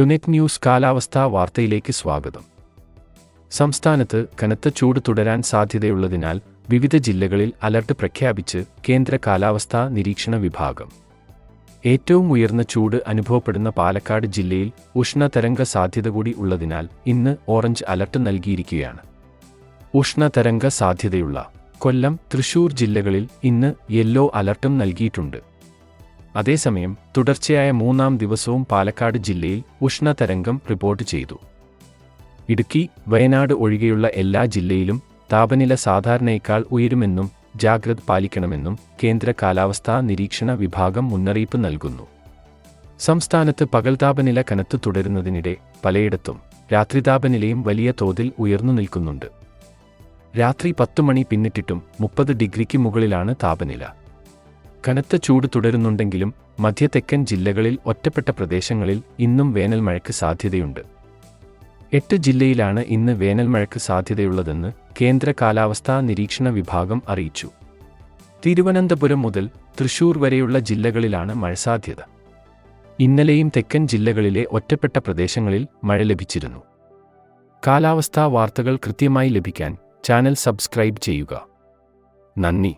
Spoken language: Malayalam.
ടുനെറ്റ് ന്യൂസ് കാലാവസ്ഥാ വാർത്തയിലേക്ക് സ്വാഗതം. സംസ്ഥാനത്ത് കനത്ത ചൂട് തുടരാൻ സാധ്യതയുള്ളതിനാൽ വിവിധ ജില്ലകളിൽ അലർട്ട് പ്രഖ്യാപിച്ച് കേന്ദ്ര കാലാവസ്ഥാ നിരീക്ഷണ വിഭാഗം. ഏറ്റവും ഉയർന്ന ചൂട് അനുഭവപ്പെടുന്ന പാലക്കാട് ജില്ലയിൽ ഉഷ്ണതരംഗ സാധ്യത കൂടി ഉള്ളതിനാൽ ഇന്ന് ഓറഞ്ച് അലർട്ട് നൽകിയിരിക്കുകയാണ്. ഉഷ്ണതരംഗ സാധ്യതയുള്ള കൊല്ലം തൃശൂർ ജില്ലകളിൽ ഇന്ന് യെല്ലോ അലർട്ടും നൽകിയിട്ടുണ്ട്. അതേസമയം തുടർച്ചയായ മൂന്നാം ദിവസവും പാലക്കാട് ജില്ലയിൽ ഉഷ്ണതരംഗം റിപ്പോർട്ട് ചെയ്തു. ഇടുക്കി വയനാട് ഒഴികെയുള്ള എല്ലാ ജില്ലയിലും താപനില സാധാരണയേക്കാൾ ഉയരുമെന്നും ജാഗ്രത പാലിക്കണമെന്നും കേന്ദ്ര കാലാവസ്ഥാ നിരീക്ഷണ വിഭാഗം മുന്നറിയിപ്പ് നൽകുന്നു. സംസ്ഥാനത്ത് പകൽ താപനില കനത്തു തുടരുന്നതിനിടെ പലയിടത്തും രാത്രി താപനിലയും വലിയ തോതിൽ ഉയർന്നു നിൽക്കുന്നുണ്ട്. രാത്രി പത്തു മണി പിന്നിട്ടിട്ടും മുപ്പത് ഡിഗ്രിക്ക് മുകളിലാണ് താപനില. കനത്ത ചൂട് തുടരുന്നുണ്ടെങ്കിലും മധ്യതെക്കൻ ജില്ലകളിൽ ഒറ്റപ്പെട്ട പ്രദേശങ്ങളിൽ ഇന്നും വേനൽ മഴയ്ക്ക് സാധ്യതയുണ്ട്. എട്ട് ജില്ലയിലാണ് ഇന്ന് വേനൽ മഴയ്ക്ക് സാധ്യതയുള്ളതെന്ന് കേന്ദ്ര കാലാവസ്ഥാ നിരീക്ഷണ വിഭാഗം അറിയിച്ചു. തിരുവനന്തപുരം മുതൽ തൃശൂർ വരെയുള്ള ജില്ലകളിലാണ് മഴ സാധ്യത. ഇന്നലെയും തെക്കൻ ജില്ലകളിലെ ഒറ്റപ്പെട്ട പ്രദേശങ്ങളിൽ മഴ ലഭിച്ചിരുന്നു. കാലാവസ്ഥാ വാർത്തകൾ കൃത്യമായി ലഭിക്കാൻ ചാനൽ സബ്സ്ക്രൈബ് ചെയ്യുക. നന്ദി.